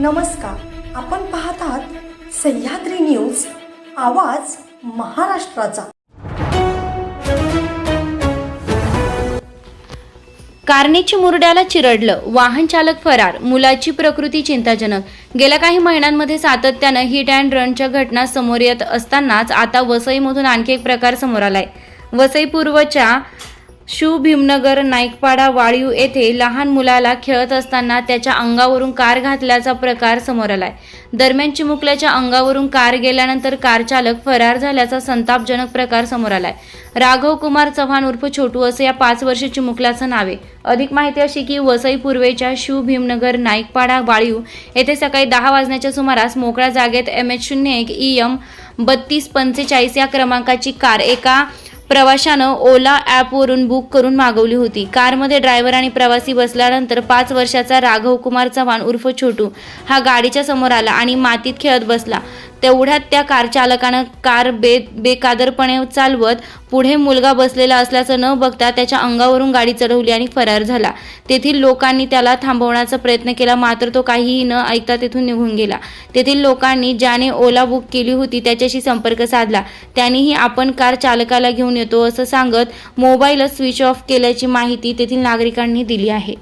नमस्कार. आपण पाहत आहात सह्याद्री न्यूज आवाज महाराष्ट्राचा. कारणे मुरड्याला चिरडलं वाहन चालक फरार मुलाची प्रकृती चिंताजनक. गेल्या काही महिन्यांमध्ये सातत्यानं हिट अँड रनच्या घटना समोर येत असतानाच आता वसईमधून आणखी एक प्रकार समोर आलाय. वसई पूर्वच्या शिव भीमनगर नाईकपाडा वाळीव येथे लहान मुलाला खेळत असताना त्याच्या अंगावरून कार घातल्याचा प्रकार समोर आलाय. दरम्यान चिमुकल्याच्या अंगावरून कार गेल्यानंतर कार चालक फरार झाल्याचा संतापजनक प्रकार समोर आलाय. राघव कुमार चव्हाण उर्फ छोटू असं या पाच वर्ष चिमुकल्याचं नाव आहे. अधिक माहिती अशी की वसई पूर्वेच्या शिव भीमनगर नाईकपाडा वाळीव येथे सकाळी दहा वाजण्याच्या सुमारास मोकळ्या जागेत एम एच शून्य एक ई एम बत्तीस पंचेचाळीस या क्रमांकाची कार एका प्रवाशानं ओला ॲपवरून बुक करून मागवली होती. कारमध्ये ड्रायव्हर आणि प्रवासी बसल्यानंतर पाच वर्षाचा राघव कुमार चव्हाण उर्फ छोटू हा गाडीच्या समोर आला आणि मातीत खेळत बसला. तेवढ्यात त्या कार चालकानं कार बे बेकादरपणे चालवत पुढे मुलगा बसलेला असल्याचं न बघता त्याच्या अंगावरून गाडी चढवली आणि फरार झाला. तेथील लोकांनी त्याला थांबवण्याचा प्रयत्न केला मात्र तो काहीही न ऐकता तेथून निघून गेला. तेथील लोकांनी ज्याने ओला बुक केली होती त्याच्याशी संपर्क साधला. त्यांनीही आपण कार चालकाला घेऊन येतो असं सांगत मोबाईलच स्विच ऑफ केल्याची माहिती तेथील नागरिकांनी दिली आहे.